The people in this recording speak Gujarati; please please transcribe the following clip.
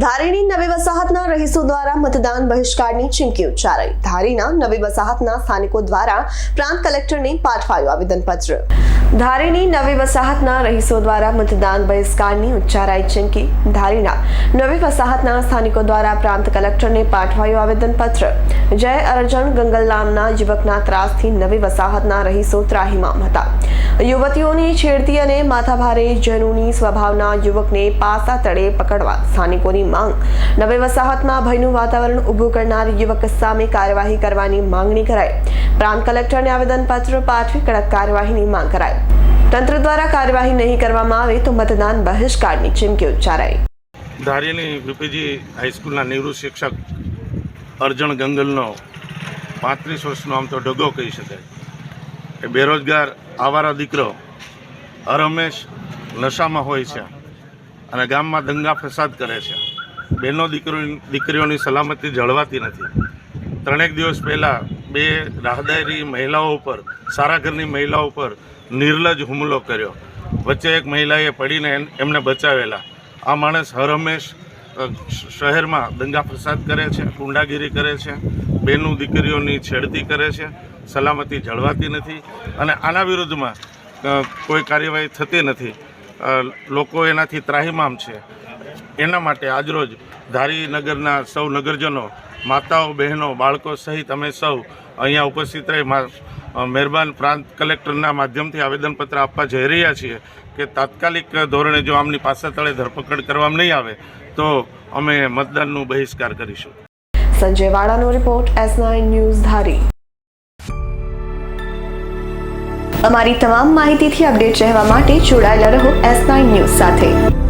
ધારીની નવી વસાહતના રહીશો દ્વારા મતદાન બહિષ્કારની ચીમકી ઉચ્ચારાઈ. ધારીના નવી વસાહતના સ્થાનિકો દ્વારા પ્રાંત કલેક્ટરને પાઠવાયું આવેદનપત્ર. ધારીની નવી વસાહતના રહીશો દ્વારા મતદાન બહિષ્કારની ઉચ્ચારાઈ ચીમકી. ધારીના નવી વસાહતના સ્થાનિકો દ્વારા પ્રાંત કલેક્ટરને પાઠવાયું આવેદનપત્ર. જય અરજણ ગંગલ નામના યુવકના ત્રાસથી નવી વસાહતના રહીશો ત્રાહિમામ હતા. યુવતીઓની છેડતી અને માથાભારે જનુની સ્વભાવના યુવકને પાસા તળે પકડવા સ્થાનિકોની માંગ. નવી વસાહતમાં ભયનું વાતાવરણ ઊભું કરનાર યુવક સામે કાર્યવાહી કરવાની માંગણી કરાઈ. પ્રાંત કલેક્ટરને આવેદનપત્ર પાઠવી કડક કાર્યવાહીની માંગ કરાઈ. તંત્ર દ્વારા કાર્યવાહી નહીં કરવામાં આવે તો મતદાન બહિષ્કારની ચીમકી ઉચ્ચારાઈ. ધારીની યુપીજી હાઈસ્કૂલના નિવૃત્ત શિક્ષક અર્જણ ગંગલનો પાંત્રીસ વર્ષનો આમ તો ડગો કહી શકાય. એ બેરોજગાર, આવારા દીકરો હરહંમેશ નશામાં હોય છે અને ગામમાં દંગા ફસાદ કરે છે. બહેનો દીકરો દીકરીઓની સલામતી જળવાતી નથી. ત્રણેક દિવસ પહેલાં બે રાહદારી મહિલાઓ ઉપર, સારા ઘરની મહિલાઓ ઉપર નિર્લજ હુમલો કર્યો. વચ્ચે એક મહિલાએ પડીને એમને બચાવેલા. આ માણસ હરહંમેશ શહેરમાં દંગા ફસાદ કરે છે, ગુંડાગીરી કરે છે, બેનું દીકરીઓની છેડતી કરે છે, સલામતી જળવાતી નથી અને આના વિરુદ્ધમાં કોઈ કાર્યવાહી થતી નથી. લોકો એનાથી ત્રાહિમામ છે. એના માટે આજરોજ ધારીનગરના સૌ નગરજનો, માતાઓ, બહેનો, બાળકો સહિત અમે સૌ અહીંયા ઉપસ્થિત રહી મહેરબાન પ્રાંત કલેક્ટરના માધ્યમથી આવેદનપત્ર આપવા જઈ રહ્યા છીએ કે તાત્કાલિક ધોરણે જો આમની પાસે તળે ધરપકડ કરવામાં નહીં આવે, તો અમે મતદાનનું બહિષ્કાર કરીશું. સંજય વાળાનો રિપોર્ટ એસ ન્યૂઝ ધારી. અમારી તમામ માહિતીથી અપડેટ રહેવા માટે જોડાયેલા રહો એસ ન્યૂઝ સાથે.